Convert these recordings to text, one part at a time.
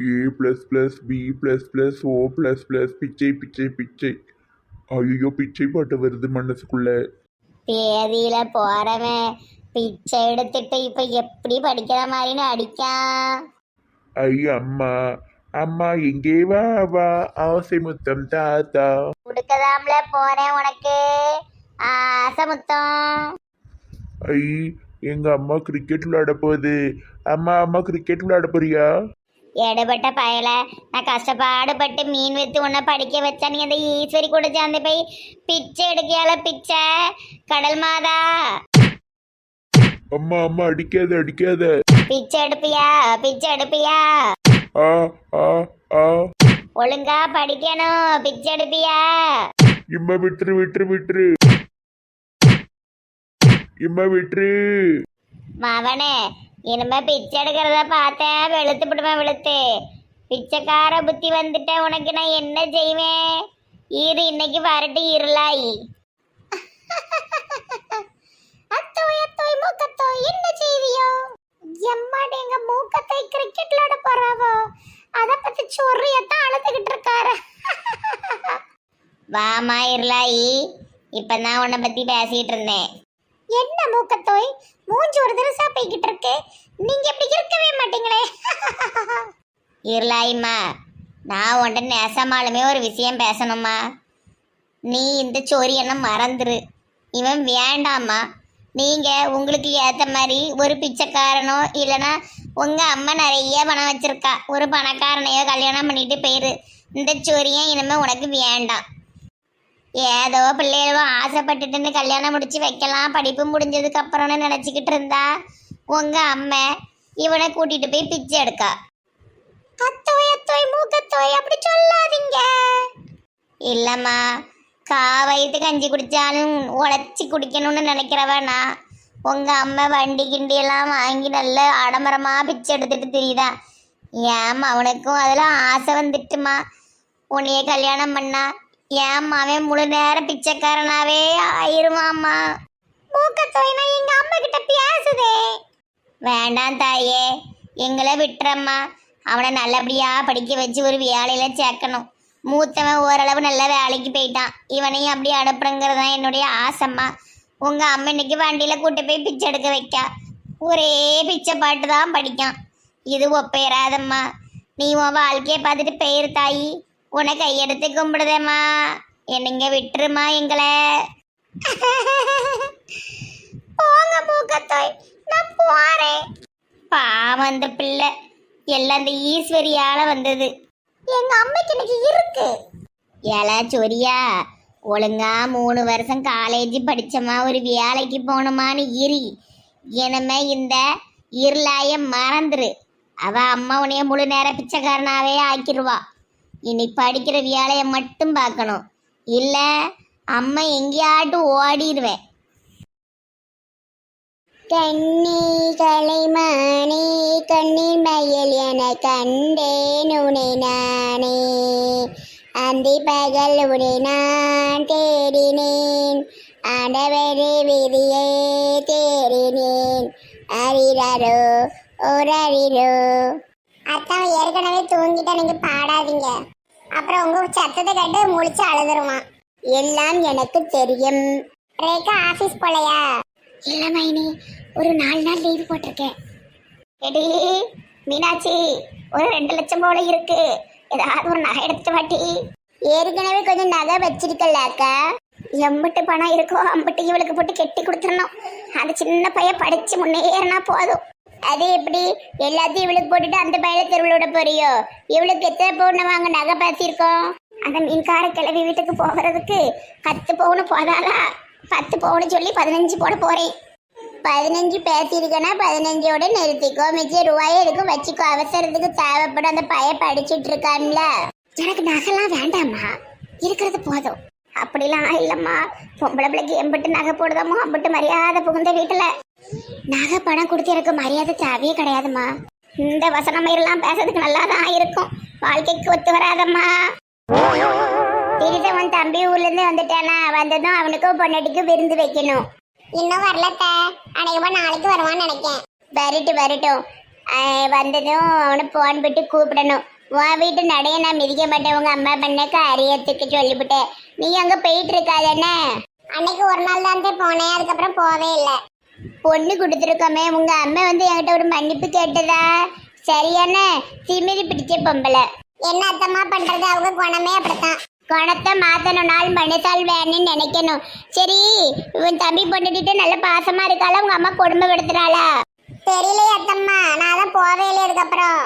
A plus plus B plus plus O plus plus பிச்சை பிச்சை பிச்சை. ஐயோ பிச்சை பாட்டு வருது மனசுக்குள்ள. பேதியில போறவன் பிச்சை எடுத்துட்டு இப்ப எப்படி படிக்கிற மாதிரின்னு அடிக்கான் ஐ அம்மா அம்மா எங்கே வா வா ஆசை முத்தம் தாத்தா. கொடுக்கதாம்ல போறேன் உனக்கு. ஆசை முத்தம். ஐ எங்க அம்மா கிரிக்கெட் விளையாட போகுது. அம்மா அம்மா கிரிக்கெட் விளையாட போறியா? எடுபட்ட பயல நான் கஷ்டப்பாடுபட்டு மீன் வித்து உன்னை படிக்க வச்சா நீ அந்த ஈஸ்வரி கூட சேர்ந்து போய் பிச்சை எடுக்கையால பிச்சை கடல் மாதா அம்மா அம்மா அடிக்காத அடிக்காத பிச்சை எடுப்பியா பிச்சை எடுப்பியா ஆ ஆ ஆ ஒழுங்கா படிக்கணும் பிச்சை எடுப்பியா இம்மா விட்டுரு விட்டுரு விட்டுரு இம்மா விட்டுரு மவனே இனிமே பிச்சை எடுக்கிறத பார்த்தேன் வெளுத்து விடுவேன் வெளுத்து. பிச்சைக்கார புத்தி வந்துட்ட உனக்கு நான் என்ன செய்வேன்? இரு இன்னைக்கு வரட்டு இருளாய். அத்தோய் அத்தோய் மூக்கத்தோய் என்ன செய்வியோ எம்மாடி எங்க மூக்கத்தை கிரிக்கெட் விளையாட போறாவோ? அத பத்தி சொரியத்தான் அழுதுகிட்டு இருக்காரு. வாமா இருளாயி. இப்பதான் உன்னை பத்தி பேசிட்டு இருந்தேன் என்ன மூக்கத்தோய் மூஞ்சி ஒரு திரசா போய்கிட்டு இருக்கு நீங்க இப்படி இருக்கவே மாட்டீங்களே இருளாயிம்மா. நான் உன்ட்ட நெசமாலுமே ஒரு விஷயம் பேசணுமா நீ இந்த சொரியனை மறந்துரு. இவன் வேண்டாம்மா. நீங்கள் உங்களுக்கு ஏற்ற மாதிரி ஒரு பிச்சைக்காரனோ இல்லைன்னா உங்கள் அம்மா நிறைய பணம் வச்சுருக்கா. ஒரு பணக்காரனையோ கல்யாணம் பண்ணிட்டு போயிரு. இந்த சொரியன் இனிமேல் உனக்கு வேண்டாம். ஏதோ பிள்ளைகளோ ஆசைப்பட்டுட்டுன்னு கல்யாணம் முடிச்சு வைக்கலாம். படிப்பு முடிஞ்சதுக்கப்புறம்னு நினச்சிக்கிட்டு இருந்தா உங்கள் அம்மா இவனை கூட்டிகிட்டு போய் பிச்சை எடுக்கா. அத்தோய் அத்தோய் மூக்கத்தோய் அப்படி சொல்லாதீங்க. இல்லம்மா கா வயிற்று கஞ்சி குடித்தாலும் உழைச்சி குடிக்கணும்னு நினைக்கிறவனா உங்கள் உங்க அம்மா வண்டி கிண்டி எல்லாம் வாங்கி நல்ல ஆடம்பரமாக பிச்சை எடுத்துட்டு தெரியுதா? ஏம்மா அவனுக்கும் அதெல்லாம் ஆசை வந்துட்டுமா? உன்னையே கல்யாணம் பண்ணா ஏம்மா அவன் முழு நேரம் பிச்சைக்காரனாவே ஆயிருவாம்மா? மூக்கத்தோய்னா எங்கள் அம்மா கிட்ட பேசுதே. வேண்டாம் தாயே எங்களை விட்டுறம்மா. அவனை நல்லபடியாக படிக்க வச்சு ஒரு வேலையில் சேர்க்கணும். மூத்தவன் ஓரளவு நல்ல வேலைக்கு போயிட்டான். இவனையும் அப்படி அனுப்புறங்கிறது தான் என்னுடைய ஆசைம்மா. உங்கள் அம்மா இன்னைக்கு வண்டியில் கூட்டு போய் பிச்சை எடுக்க வைக்க. ஒரே பிச்சை பாட்டு தான் படிக்கான். இது ஒப்பேறாதம்மா. நீ உன் வாழ்க்கையை பார்த்துட்டு பெயர் தாயி. உன்னை கையெடுத்து கும்பிடுதேம்மா. என்னங்க விட்டுருமா எங்களை? போங்க மூக்கத்தோய். நான் போறேன். பாவம் அந்த பிள்ளை. எல்லாம் அந்த ஈஸ்வரியால வந்தது. எங்க அம்மைக்கு இன்னைக்கு இருக்கு. ஏலா சொரியா ஒழுங்கா மூணு வருஷம் காலேஜ் படிச்சமா ஒரு வேலைக்கு போகணுமான்னு இரி. இனமே இந்த இருளாய மறந்துரு. அவ அம்மா உனைய முழு நேர பிச்சைக்காரனாவே ஆக்கிடுவா இனி படிக்கிற வேலையை மட்டும் பார்க்கணும். இல்ல அம்மா எங்கேயாட்டும் ஓடிடுவேன் கண்ணீகளை கலைமானே கண்ணீர் மயில் என கண்டேன் உனை நானே. அந்தி பகல் உனை நான் தேடினேன். ஆண்டவரே விதியை தேடினேன் அறிறாரோ ஒரு அறிறோ அத்தான் ஏற்கனவே தூங்கிட்ட நீங்க பாடாதீங்க. அப்புறம் உங்க சத்தத்தை கேட்டு முழிச்சு அழுதுருவான். எல்லாம் எனக்கு தெரியும். ரேகா ஆபீஸ் போலையா? இல்ல மைனி ஒரு நாலு நாள் லீவு போட்டிருக்கேன். எடி மீனாட்சி ஒரு ரெண்டு லட்சம் போல இருக்கு. ஏதாவது ஒரு நகை எடுத்துட்டு வாட்டி ஏற்கனவே கொஞ்சம் நகை வச்சிருக்கல அக்கா. எம்பிட்டு பணம் இருக்கோ அம்பிட்டு இவளுக்கு போட்டு கெட்டி கொடுத்துடணும். அந்த சின்ன பையன் படிச்சு முன்னேறினா போதும். அது எப்படி? எல்லாத்தையும் இவளுக்கு போட்டுட்டு அந்த பையில தெருவில் விட போறியோ? இவளுக்கு எத்தனை பவுன் வாங்க நகை பார்த்திருக்கோம் அந்த மீன்கார கிளவி வீட்டுக்கு போகிறதுக்கு பத்து பவுன் போதாதா? பத்து பவுன் சொல்லி பதினஞ்சு போட போகிறேன் பதினஞ்சு பேசியிருக்கேன்னா பதினஞ்சோட நிறுத்திக்கோ. மிச்ச ரூபாயை எதுக்கும் வச்சுக்கோ. அவசரத்துக்கு தேவைப்படும் அந்த பைய படிச்சுட்டு இருக்கான்ல. எனக்கு நகைலாம் வேண்டாம்மா. இருக்கிறது போதும். அப்படிலாம் இல்லைம்மா. பொம்பளை பிள்ளைக்கு எம்பிட்டு நகை போடுதமோ அம்பிட்டு மரியாதை புகுந்த வீட்டில். நகை பணம் கொடுத்து எனக்கு மரியாதை தேவையே கிடையாதும்மா. இந்த வசனம் பேசுறதுக்கு நல்லா தான் இருக்கும். வாழ்க்கைக்கு ஒத்து வராதம்மா. திரிட்ட உன் தம்பி ஊர்ல இருந்து வந்துட்டானா? வந்ததும் அவனுக்கும் பொண்டாட்டிக்கும் விருந்து வைக்கணும். இன்னும் வரலத்த அநேகமா நாளைக்கு வருவான்னு நினைக்கேன். வரட்டும் வரட்டும். ஆஹ் வந்ததும் அவனை போன் விட்டு கூப்பிடணும். உன் வீட்டு நடைய நான் மிதிக்க மாட்டேன். உங்க அம்மா பண்ண காரியத்துக்கு சொல்லிவிட்டேன். நீ அங்க போயிட்டு இருக்காதானே அன்னைக்கு ஒரு நாள் தான் போனேன். அதுக்கப்புறம் போவே இல்லை. பொண்ணு கொடுத்துருக்கோமே. உங்க அம்மா வந்து என்கிட்ட ஒரு மன்னிப்பு கேட்டதா? சரியான திமிரி பிடிச்ச பொம்பளை. என்ன அத்தம்மா பண்றது? அவங்க குணமே அப்படித்தான். குணத்தை மாற்றணும் நாள் மனுஷால் வேணும்னு நினைக்கணும். சரி இவன் தம்பி பொண்ணுட்டு நல்ல பாசமா இருக்காளா? உங்க அம்மா கொடுமைப்படுத்துறாளா? தெரியலையே அத்தம்மா. நான் தான் போவே இல்லை அதுக்கப்புறம்.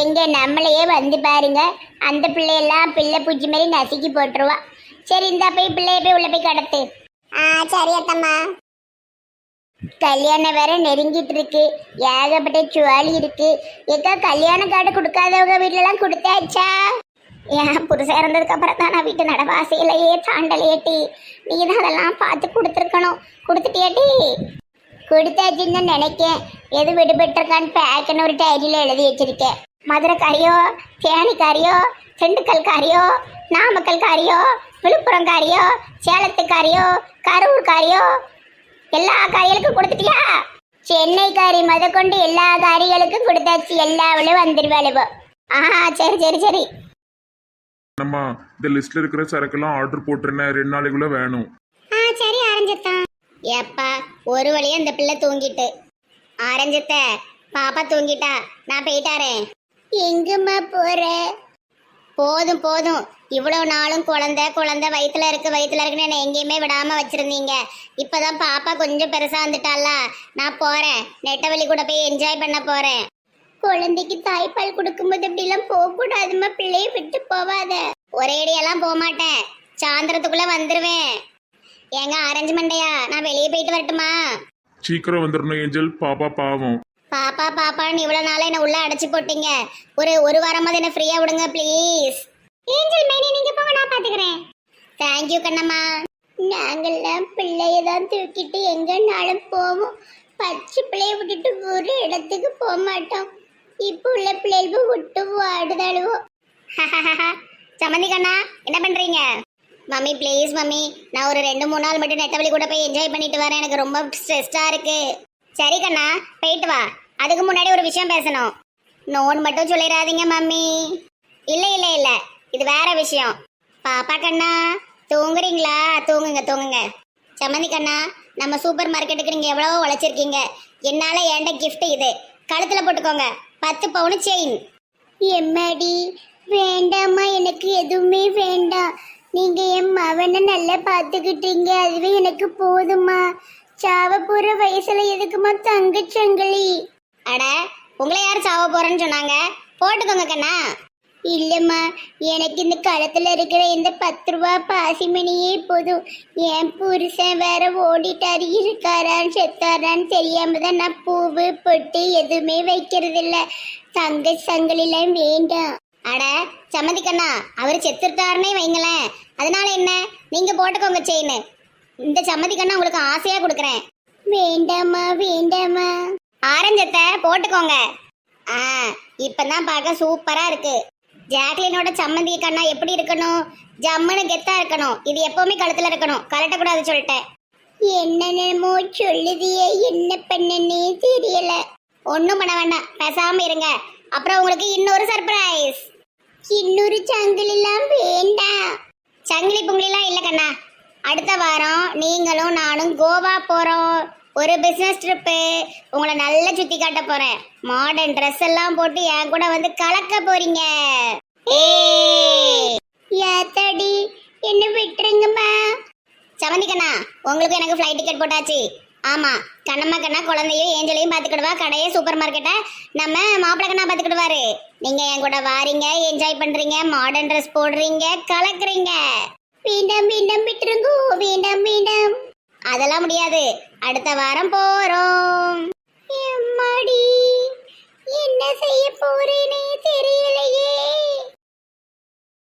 எங்க நம்மளையே வந்து பாருங்க. அந்த பிள்ளையெல்லாம் பிள்ளை பூச்சி மாதிரி நசுக்கி போட்டுருவா. சரி இந்த போய் பிள்ளைய போய் உள்ள போய் கடத்து. ஆ சரி அத்தம்மா. கல்யாணம் வேற நெருங்கிட்டு இருக்கு. ஏகப்பட்ட சுவாலி இருக்கு. ஏக்கா கல்யாண கார்டு கொடுக்காதவங்க வீட்லலாம் கொடுத்தாச்சா? ஏன் புதுசாக இறந்ததுக்கு அப்புறம் தான் நான் வீட்டு நடவாசையிலேயே தாண்டலையேட்டி நீ தான் அதெல்லாம் பார்த்து கொடுத்துருக்கணும். கொடுத்துட்டியாட்டி கொடுத்தாச்சுன்னு நினைக்கேன். எது விடுபட்டிருக்கான்னு பேக்குன்னு ஒரு டைரியில் எழுதி வச்சிருக்கேன். மதுரைக்காரியோ தேனிக்காரியோ திண்டுக்கல்காரியோ நாமக்கல்காரியோ விழுப்புரம்காரியோ சேலத்துக்காரியோ கரூர்காரியோ எல்லா காரியங்களுக்கும் கொடுத்துட்டியா? சென்னைக்காரி முத கொண்டு எல்லா காரியங்களுக்கும் கொடுத்தாச்சு. எல்லாவளும் வந்துருவாளுவோ. ஆ சரி சரி சரி. நம்ம இந்த லிஸ்ட்ல இருக்கிற சரக்கெல்லாம் ஆர்டர் போட்டிருந்தேன் ரெண்டு நாளைக்குள்ள வேணும். ஆ சரி ஆரஞ்சித்தான் ஏப்பா ஒரு வழியா இந்த பிள்ளை தூங்கிட்டு. ஆரஞ்சத்த பாப்பா தூங்கிட்டா நான் போயிட்டாரேன் எங்கம்மா போற? போதும் போதும். இவ்வளவு நாளும் குழந்தை குழந்தை வயித்துல இருக்கு வயித்துல இருக்குன்னு என்னை எங்கேயுமே விடாம வச்சிருந்தீங்க. இப்பதான் பாப்பா கொஞ்சம் பெருசா வந்துட்டால நான் போறேன். நெட்டவெளி கூட போய் என்ஜாய் பண்ண போறேன். குழந்தைக்கு தாய்ப்பால் கொடுக்கும்போது இப்படிலாம் போக கூடாதுமா பிள்ளைய விட்டு போவாத. ஒரேடியெல்லாம் போக மாட்டேன் சாயந்தரத்துக்குள்ள வந்துருவேன். ஏங்க ஆரஞ்சு மண்டையா? நான் வெளியே போயிட்டு வரட்டுமா? சீக்கிரம் வந்துடணும் ஏஞ்சல். பாப்பா பாவம். பாப்பா பாப்பான்னு இவ்வளவு நாளா என்ன உள்ள அடைச்சு போட்டீங்க. ஒரு ஒரு வாரமாவது என்ன ஃப்ரீயா விடுங்க ப்ளீஸ் ஏஞ்சல் மேனி நீங்க போங்க நான் பாத்துக்கிறேன் தேங்க்யூ கண்ணம்மா. நாங்கெல்லாம் பிள்ளைய தான் தூக்கிட்டு எங்கனாலும் போவோம். பச்சை பிள்ளைய விட்டுட்டு ஒரு இடத்துக்கு போக மாட்டோம் இப்போ உள்ள பிள்ளைகள் விட்டு வாடுதழுவோம் சமந்தி கண்ணா என்ன பண்றீங்க? மம்மி ப்ளீஸ் மம்மி நான் ஒரு ரெண்டு மூணு நாள் மட்டும் நெட்டவழி கூட போய் என்ஜாய் பண்ணிட்டு வரேன். எனக்கு ரொம்ப ஸ்ட்ரெஸ்டாக இருக்கு. சரி கண்ணா போயிட்டு வா. அதுக்கு முன்னாடி ஒரு விஷயம் பேசணும். நோன் மட்டும் சொல்லிடாதீங்க மம்மி. இல்லை இல்லை இல்லை. இது வேற விஷயம். பாப்பா கண்ணா தூங்குறீங்களா? தூங்குங்க தூங்குங்க. சம்மந்தி கண்ணா நம்ம சூப்பர் மார்க்கெட்டுக்கு நீங்கள் எவ்வளவோ உழைச்சிருக்கீங்க. என்னால் ஏண்ட கிஃப்ட் இது. கழுத்தில் போட்டுக்கோங்க. பத்து பவுனு செயின். எம்மாடி வேண்டாம்மா எனக்கு எதுவுமே வேண்டாம். நீங்க என் மவனை நல்லா பார்த்துக்கிட்டீங்க அதுவே எனக்கு போதுமா சாவ போற வயசுல எதுக்குமா தங்கச்சங்கிலி அட உங்களை யார் சாவ போறேன்னு சொன்னாங்க? போட்டுக்கோங்க கண்ணா. இல்லைம்மா எனக்கு இந்த களத்தில் இருக்கிற இந்த பத்து ரூபா பாசிமணியே போதும். என் புருஷன் வேற ஓடிட்டாரு இருக்காரான்னு செத்தாரான்னு தெரியாம தான் நான் பூவு பொட்டு எதுவுமே வைக்கிறது இல்ல தங்க சங்கிலாம் வேண்டாம். அட சம்மந்தி கண்ணா அவர் செத்துட்டாருன்னே வைங்களேன். அதனால என்ன? நீங்க போட்டுக்கோங்க செயின். இந்த சம்மதிக்கண்ணா கண்ணா உங்களுக்கு ஆசையா கொடுக்குறேன். வேண்டாமா வேண்டாமா ஆரஞ்சத்தை போட்டுக்கோங்க. ஆ இப்பதான் பார்க்க சூப்பரா இருக்கு. ஜாக்லினோட சம்மந்தி கண்ணா எப்படி இருக்கணும்? ஜம்முன்னு கெத்தா இருக்கணும். இது எப்பவுமே கழுத்துல இருக்கணும். கலட்டக்கூடாது சொல்லிட்டேன் என்னென்னமோ சொல்லுதியே? என்ன பண்ணனே தெரியல. ஒன்றும் பண்ண வேண்டாம். பேசாம இருங்க. அப்புறம் உங்களுக்கு இன்னொரு சர்ப்ரைஸ் இன்னொரு சங்கிலெல்லாம் வேண்டாம். சங்கிலி புங்கிலிலாம் இல்லை கண்ணா. அடுத்த வாரம் நீங்களும் நானும் கோவா போகிறோம் ஒரு பிஸ்னஸ் ட்ரிப்பு உங்களை நல்லா சுற்றி காட்ட போகிறேன் மாடர்ன் ட்ரெஸ் எல்லாம் போட்டு என் கூட வந்து கலக்க போறீங்க. ஏத்தடி என்ன விட்டுருங்கம்மா. சமந்தி கண்ணா உங்களுக்கு எனக்கு ஃப்ளைட் டிக்கெட் போட்டாச்சு. ஆமா கண்ணம்மா கண்ணா குழந்தையும் ஏஞ்சலையும் பார்த்துக்கிடுவா கடையை சூப்பர் மார்க்கெட்டை நம்ம மாப்பிள்ளை கண்ணா பார்த்துக்கிடுவாரு. நீங்க என் கூட வாரீங்க என்ஜாய் பண்றீங்க மாடர்ன் ட்ரெஸ் போடுறீங்க கலக்குறீங்க. மீண்டும் மீண்டும் விட்டுருங்கோ மீண்டும் மீண்டும் அதெல்லாம் முடியாது. அடுத்த வாரம் போறோம். எம்மாடி என்ன செய்ய போறேனே தெரியலையே.